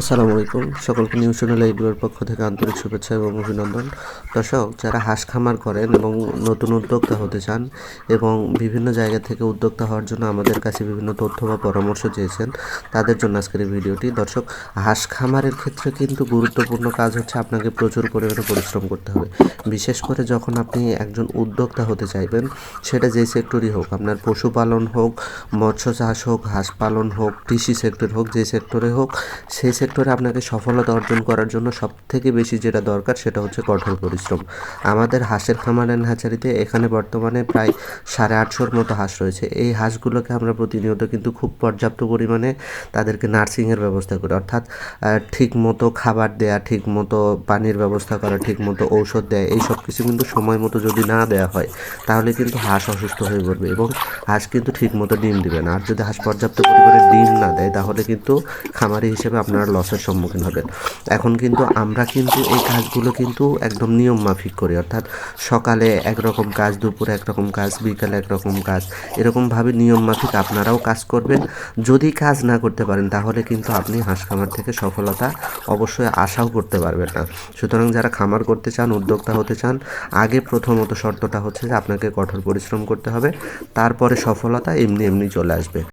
আসসালামু আলাইকুম। সকলকে নিউজ চ্যানেল এইগুলোর পক্ষ থেকে আন্তরিক শুভেচ্ছা এবং অভিনন্দন। দর্শক, যারা হাঁস খামার করেন এবং নতুন উদ্যোক্তা হতে চান এবং বিভিন্ন জায়গা থেকে উদ্যোক্তা হওয়ার জন্য আমাদের কাছে বিভিন্ন তথ্য বা পরামর্শ চেয়েছেন, তাদের জন্য আজকের এই ভিডিওটি। দর্শক, হাঁস খামারের ক্ষেত্রে কিন্তু গুরুত্বপূর্ণ কাজ হচ্ছে আপনাকে প্রচুর পরিমাণে পরিশ্রম করতে হবে। বিশেষ করে যখন আপনি একজন উদ্যোক্তা হতে চাইবেন, সেটা যেই সেক্টরই হোক, আপনার পশুপালন হোক মৎস্য চাষ হোক, হাঁস পালন হোক, কৃষি সেক্টর হোক, যে সেক্টরে হোক সেই সেক্টরে আপনাকে সফলতা অর্জন করার জন্য সব থেকে বেশি যেটা দরকার সেটা হচ্ছে কঠোর পরিশ্রম। আমাদের হাঁসের খামার অ্যান্ড এখানে বর্তমানে প্রায় সাড়ে আটশোর মতো হাঁস রয়েছে। এই হাঁসগুলোকে আমরা প্রতিনিয়ত কিন্তু খুব পর্যাপ্ত পরিমাণে তাদেরকে নার্সিংয়ের ব্যবস্থা করি। অর্থাৎ ঠিক মতো খাবার দেয়া ঠিক মতো পানির ব্যবস্থা করা ঠিক মতো ঔষধ দেয়, এই সব কিছু কিন্তু সময় মতো যদি না দেওয়া হয়, তাহলে কিন্তু হাঁস অসুস্থ হয়ে পড়বে এবং হাঁস কিন্তু ঠিক মতো ডিম দিবে না। আর যদি হাঁস পর্যাপ্ত পরিমাণে ডিম না দেয়, তাহলে কিন্তু খামারি হিসেবে আপনারা লসের সম্মুখীন হবেন। এখন কিন্তু আমরা কিন্তু এই কাজগুলো কিন্তু একদম নিয়ম মাফিক করি। অর্থাৎ সকালে একরকম কাজ, দুপুরে একরকম কাজ, বিকালে একরকম কাজ এরকমভাবে নিয়ম মাফিক আপনারাও কাজ করবেন। যদি কাজ না করতে পারেন, তাহলে কিন্তু আপনি হাঁস খামার থেকে সফলতা অবশ্যই আশাও করতে পারবেন না। সুতরাং যারা খামার করতে চান, উদ্যোক্তা হতে চান, আগে প্রথমত শর্তটা হচ্ছে যে আপনাকে কঠোর পরিশ্রম করতে হবে, তারপরে সফলতা এমনি এমনি চলে আসবে।